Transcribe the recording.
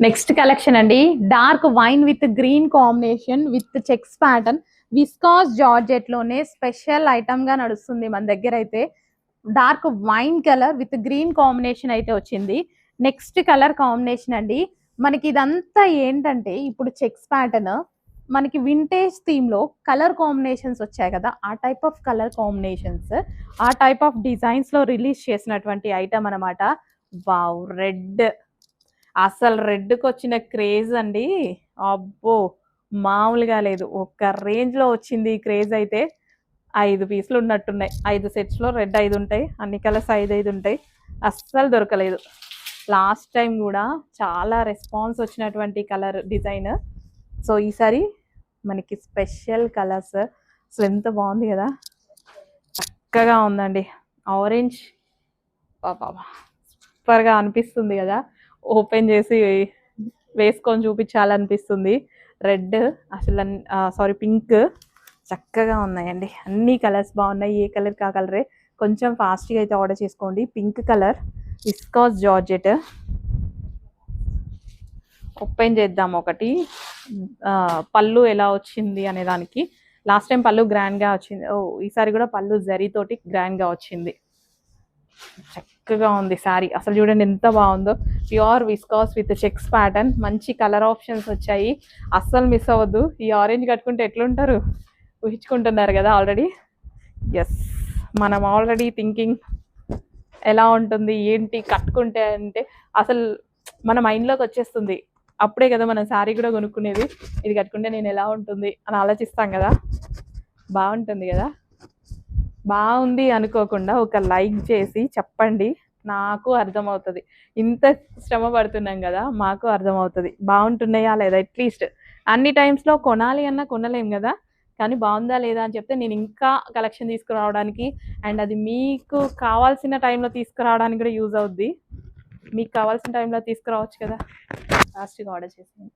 Next collection అండి. Dark wine with green combination with checks pattern viscose జార్జెట్లోనే special ఐటమ్గా నడుస్తుంది మన దగ్గర అయితే. Dark wine colour with green combination అయితే వచ్చింది. నెక్స్ట్ కలర్ కాంబినేషన్ అండి. మనకి ఇదంతా ఏంటంటే ఇప్పుడు చెక్స్ ప్యాటర్న్ మనకి వింటేజ్ థీమ్లో కలర్ కాంబినేషన్స్ వచ్చాయి కదా. ఆ టైప్ ఆఫ్ కలర్ కాంబినేషన్స్ ఆ టైప్ ఆఫ్ డిజైన్స్లో రిలీజ్ చేసినటువంటి ఐటమ్ అన్నమాట. వావ్ రెడ్ అసలు రెడ్కి వచ్చిన క్రేజ్ అండి. అబ్బో! మామూలుగా లేదు. ఒక్క రేంజ్లో వచ్చింది ఈ క్రేజ్ అయితే ఐదు పీసులు ఉన్నట్టున్నాయి. ఐదు సెట్స్లో రెడ్ ఐదు ఉంటాయి అన్ని కలర్స్ ఐదు ఐదు ఉంటాయి. అస్సలు దొరకలేదు. లాస్ట్ టైం కూడా చాలా రెస్పాన్స్ వచ్చినటువంటి కలర్ డిజైన్. సో ఈసారి మనకి స్పెషల్ కలర్స్. అసలు ఎంత బాగుంది కదా! చక్కగా ఉందండి. ఆరెంజ్. బాబా సూపర్గా అనిపిస్తుంది కదా! ఓపెన్ చేసి వేసుకొని చూపించాలనిపిస్తుంది. రెడ్ అసలు సారీ పింక్ చక్కగా ఉన్నాయండి. అన్ని కలర్స్ బాగున్నాయి. ఏ కలర్ కా కలరే కొంచెం ఫాస్ట్గా అయితే ఆర్డర్ చేసుకోండి. Pink colour viscose georgette open చేద్దాం ఒకటి. పళ్ళు ఎలా వచ్చింది అనే దానికి. లాస్ట్ టైం పళ్ళు గ్రాండ్గా వచ్చింది. ఓ ఈసారి కూడా పళ్ళు జరీతోటి గ్రాండ్గా వచ్చింది. చక్కగా ఉంది శారీ. అసలు చూడండి ఎంత బాగుందో. Pure viscose with checks pattern మంచి కలర్ ఆప్షన్స్ వచ్చాయి. అస్సలు మిస్ అవ్వద్దు. ఈ ఆరెంజ్ కట్టుకుంటే ఎట్లుంటారు? ఊహించుకుంటున్నారు కదా ఆల్రెడీ ఎస్ మనం ఆల్రెడీ థింకింగ్ ఎలా ఉంటుంది ఏంటి కట్టుకుంటే అంటే అసలు మన మైండ్లోకి వచ్చేస్తుంది. అప్పుడే కదా మనం శారీ కూడా కొనుక్కునేది. ఇది కట్టుకుంటే నేను ఎలా ఉంటుంది అని ఆలోచిస్తాం కదా. బాగుంటుంది కదా? బాగుంది అనుకోకుండా ఒక లైక్ చేసి చెప్పండి. నాకు అర్థమవుతుంది. ఇంత శ్రమ పడుతున్నాం కదా మాకు అర్థమవుతుంది. బాగుంటున్నాయా లేదా అట్లీస్ట్. అన్ని టైమ్స్లో కొనాలి అన్నా కొనలేం కదా కానీ బాగుందా లేదా అని చెప్తే నేను ఇంకా కలెక్షన్ తీసుకురావడానికి అండ్ అది మీకు కావాల్సిన టైంలో తీసుకురావడానికి కూడా యూజ్ అవుద్ది. మీకు కావాల్సిన టైంలో తీసుకురావచ్చు కదా. లాస్ట్గా ఆర్డర్ చేసింది